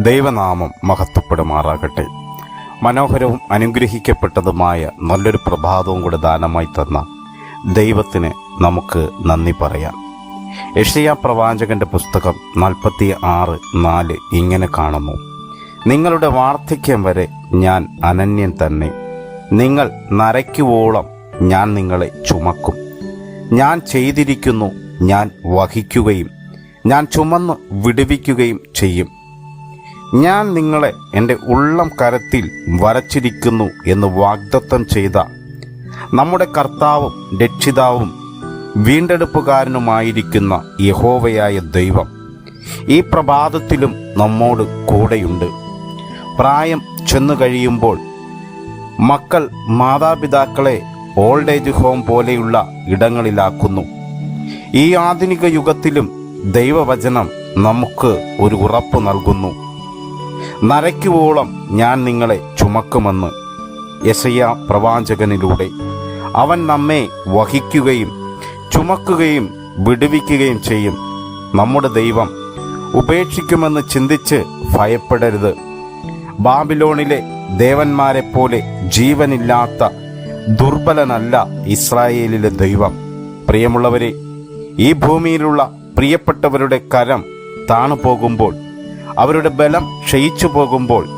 ദൈവനാമം മഹത്വപ്പെടുമാറാകട്ടെ. മനോഹരവും അനുഗ്രഹിക്കപ്പെട്ടതുമായ നല്ലൊരു പ്രഭാതവും കൂടെ ദാനമായി തന്ന ദൈവത്തിന് നമുക്ക് നന്ദി പറയാം. യഷയ പ്രവാചകന്റെ പുസ്തകം നാൽപ്പത്തി ആറ് നാല് ഇങ്ങനെ കാണുന്നു. നിങ്ങളുടെ വാർദ്ധക്യം വരെ ഞാൻ അനന്യൻ തന്നെ. നിങ്ങൾ നരയ്ക്കുവോളം ഞാൻ നിങ്ങളെ ചുമക്കും. ഞാൻ ചെയ്തിരിക്കുന്നു ഞാൻ വഹിക്കുകയും ഞാൻ ചുമന്ന് വിടുവിക്കുകയും ചെയ്യും. ഞാൻ നിങ്ങളെ എന്റെ ഉള്ളം കരത്തിൽ വരച്ചിരിക്കുന്നു എന്ന് വാഗ്ദത്തം ചെയ്ത നമ്മുടെ കർത്താവും രക്ഷിതാവും വീണ്ടെടുപ്പുകാരനുമായിരിക്കുന്ന യഹോവയായ ദൈവം ഈ പ്രഭാതത്തിലും നമ്മോട് കൂടെയുണ്ട്. പ്രായം ചെന്നു കഴിയുമ്പോൾ മക്കൾ മാതാപിതാക്കളെ ഓൾഡ് ഏജ് ഹോം പോലെയുള്ള ഇടങ്ങളിലാക്കുന്നു. ഈ ആധുനിക യുഗത്തിലും ദൈവവചനം നമുക്ക് ഒരു ഉറപ്പ് നൽകുന്നു. നരയ്ക്കുവോളം ഞാൻ നിങ്ങളെ ചുമക്കുമെന്ന് യശയ പ്രവാചകനിലൂടെ. അവൻ നമ്മെ വഹിക്കുകയും ചുമക്കുകയും വിടുവിക്കുകയും ചെയ്യും. നമ്മുടെ ദൈവം ഉപേക്ഷിക്കുമെന്ന് ചിന്തിച്ച് ഭയപ്പെടരുത്. ബാബിലോണിലെ ദേവന്മാരെ പോലെ ജീവനില്ലാത്ത ദുർബലനല്ല ഇസ്രായേലിലെ ദൈവം. പ്രിയമുള്ളവരെ ഈ ഭൂമിയിലുള്ള പ്രിയപ്പെട്ടവരുടെ കരം താണു പോകുമ്പോൾ അവരുടെ ബലം ക്ഷയിച്ചു പോകുമ്പോൾ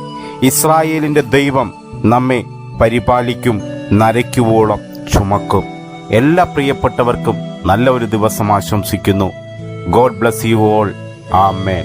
ഇസ്രായേലിന്റെ ദൈവം നമ്മെ പരിപാലിക്കും നരയ്ക്കുവോളം ചുമക്കും. എല്ലാ പ്രിയപ്പെട്ടവർക്കും നല്ല ഒരു ദിവസം ആശംസിക്കുന്നു. God bless you all amen